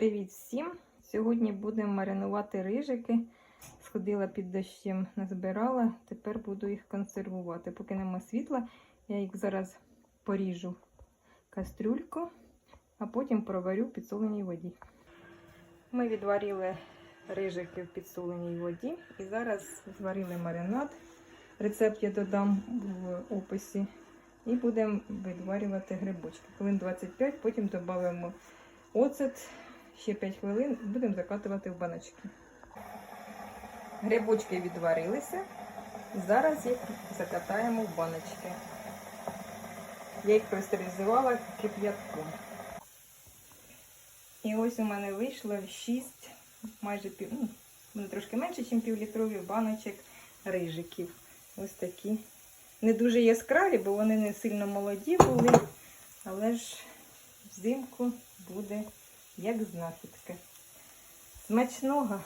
Привіт всім! Сьогодні будемо маринувати рижики. Сходила під дощем, назбирала, тепер буду їх консервувати. Поки нема світла, я їх зараз поріжу в кастрюльку, а потім проварю в підсоленій воді. Ми відварили рижики в підсоленій воді і зараз зварили маринад. Рецепт я додам в описі. І будемо відварювати грибочки. Хвилин 25, потім додамо оцет, ще 5 хвилин, будемо закатувати в баночки. Грибочки відварилися. Зараз їх закатаємо в баночки. Я їх простерилізувала кип'ятком. І ось у мене вийшло 6, майже пів, ну, трошки менше, ніж півлітрові баночок рижиків. Ось такі. Не дуже яскраві, бо вони не сильно молоді були, але ж взимку буде як знахідки. Смачного!